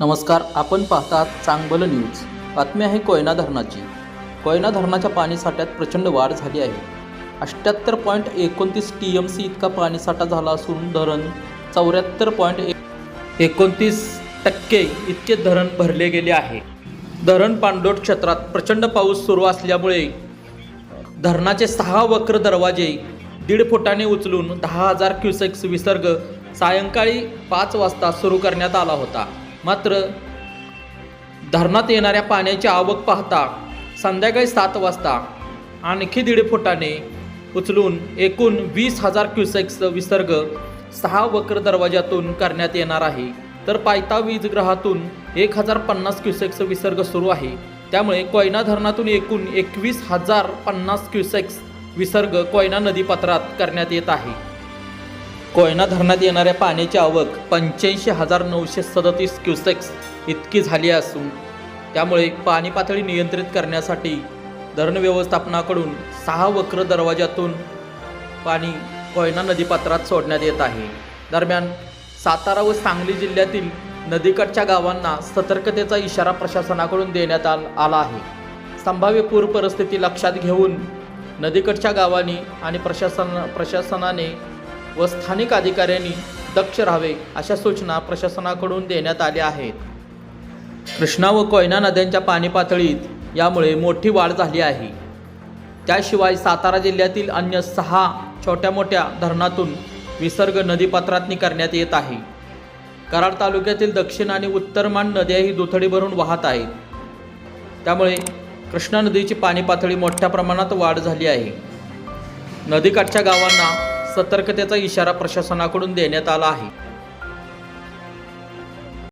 नमस्कार आपण पाहतात चांगबल न्यूज. बातमी आहे कोयना धरणाची. कोयना धरणाच्या पाणीसाठ्यात प्रचंड वाढ झाली आहे. अष्ट्याहत्तर पॉईंट एकोणतीस टी एम सी इतका पाणीसाठा झाला असून धरण चौऱ्याहत्तर पॉईंट एक एकोणतीस टक्के इतके धरण भरले गेले आहे. धरण पाणलोट क्षेत्रात प्रचंड पाऊस सुरू असल्यामुळे धरणाचे सहा वक्र दरवाजे दीड फुटाने उचलून दहा हजार क्युसेक्स विसर्ग सायंकाळी पाच वाजता सुरू करण्यात आला होता. मात्र धरणात येणाऱ्या पाण्याची आवक पाहता संध्याकाळी सात वाजता आणखी दीड फुटाने उचलून एकूण वीस हजार क्युसेक्स विसर्ग सहा वक्र दरवाज्यातून करण्यात येणार आहे. तर पायता वीजग्रहातून एक हजार पन्नास क्युसेक्स विसर्ग सुरू आहे. त्यामुळे कोयना धरणातून एकूण एकवीस हजार पन्नास क्युसेक्स विसर्ग कोयना नदीपात्रात करण्यात येत आहे. कोयना धरणात येणाऱ्या पाण्याची आवक पंच्याऐंशी हजार नऊशे सदतीस क्युसेक्स इतकी झाली असून त्यामुळे पाणी पातळी नियंत्रित करण्यासाठी धरण व्यवस्थापनाकडून सहा वक्र दरवाजातून पाणी कोयना नदीपात्रात सोडण्यात येत आहे. दरम्यान सातारा व सांगली जिल्ह्यातील नदीकडच्या गावांना सतर्कतेचा इशारा प्रशासनाकडून देण्यात आल आला आहे. संभाव्य पूर परिस्थिती लक्षात घेऊन नदीकडच्या गावांनी आणि प्रशासन प्रशासनाने व स्थानिक अधिकाऱ्यांनी दक्ष राहावे अशा सूचना प्रशासनाकडून देण्यात आल्या आहेत. कृष्णा व कोयना नद्यांच्या पाणी पातळीत यामुळे मोठी वाढ झाली आहे. त्याशिवाय सातारा जिल्ह्यातील अन्य सहा छोट्या मोठ्या धरणातून विसर्ग नदीपात्रातनी करण्यात येत आहे. कराड तालुक्यातील दक्षिण आणि उत्तरमान नद्याही दुथडी भरून वाहत आहेत. त्यामुळे कृष्णा नदीची पाणी पातळी मोठ्या प्रमाणात वाढ झाली आहे. नदीकाठच्या गावांना सतर्कतेचा इशारा प्रशासनाकडून देण्यात आला आहे.